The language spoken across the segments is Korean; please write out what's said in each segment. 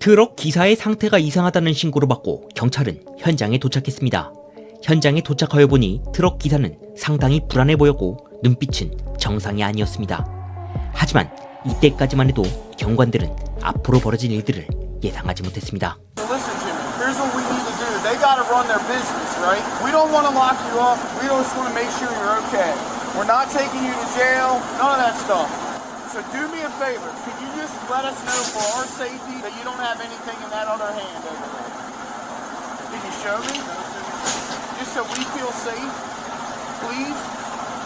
트럭 기사의 상태가 이상하다는 신고를 받고 경찰은 현장에 도착했습니다. 현장에 도착하여 보니 트럭 기사는 상당히 불안해 보였고 눈빛은 정상이 아니었습니다. 하지만 이때까지만 해도 경관들은 앞으로 벌어질 일들을 예상하지 못했습니다. So do me a favor. Could you just let us know for our safety that you don't have anything in that other hand over there? Can you show me? Just so we feel safe, please.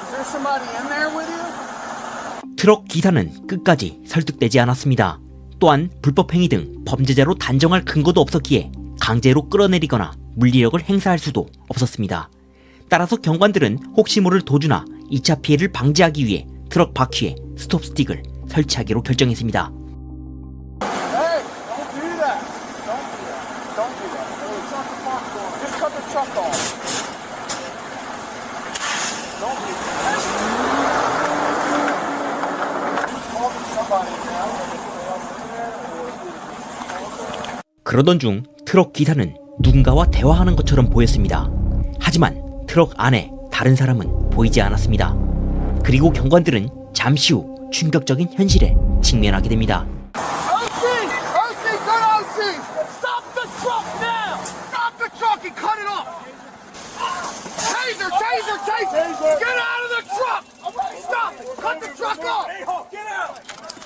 Is there somebody in there with you? 트럭 기사는 끝까지 설득되지 않았습니다. 또한 불법 행위 등 범죄자로 단정할 근거도 없었기에 강제로 끌어내리거나 물리력을 행사할 수도 없었습니다. 따라서 경관들은 혹시 모를 도주나 2차 피해를 방지하기 위해 트럭 바퀴에 스톱 스틱을 설치하기로 결정했습니다. 그러던 중 트럭 기사는 누군가와 대화하는 것처럼 보였습니다. 하지만 트럭 안에 다른 사람은 보이지 않았습니다. 그리고 경관들은 잠시 후 충격적인 현실에 직면하게 됩니다.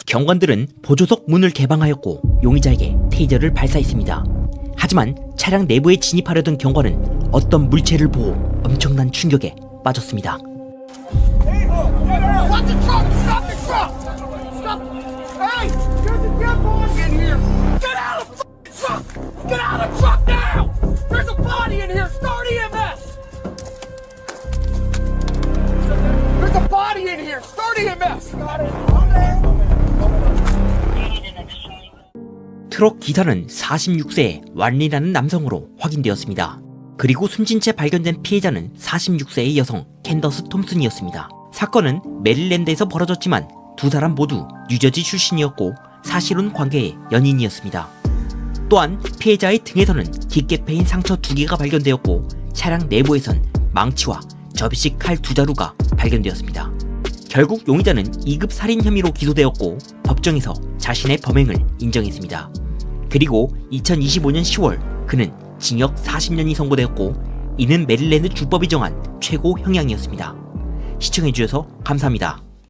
경관들은 보조석 문을 개방하였고 용의자에게 테이저를 발사했습니다. 하지만 차량 내부에 진입하려던 경관은 어떤 물체를 보고 엄청난 충격에 빠졌습니다. 트럭 기사는 46세의 완리라는 남성으로 확인되었습니다. 그리고 숨진 채 발견된 피해자는 46세의 여성 캔더스 톰슨이었습니다. 사건은 메릴랜드에서 벌어졌지만 두 사람 모두 뉴저지 출신이었고 사실혼 관계의 연인이었습니다. 또한 피해자의 등에서는 깊게 패인 상처 두 개가 발견되었고 차량 내부에선 망치와 접이식 칼 두 자루가 발견되었습니다. 결국 용의자는 2급 살인 혐의로 기소되었고 법정에서 자신의 범행을 인정했습니다. 그리고 2025년 10월 그는 징역 40년이 선고되었고 이는 메릴랜드 주법이 정한 최고 형량이었습니다. 시청해주셔서 감사합니다.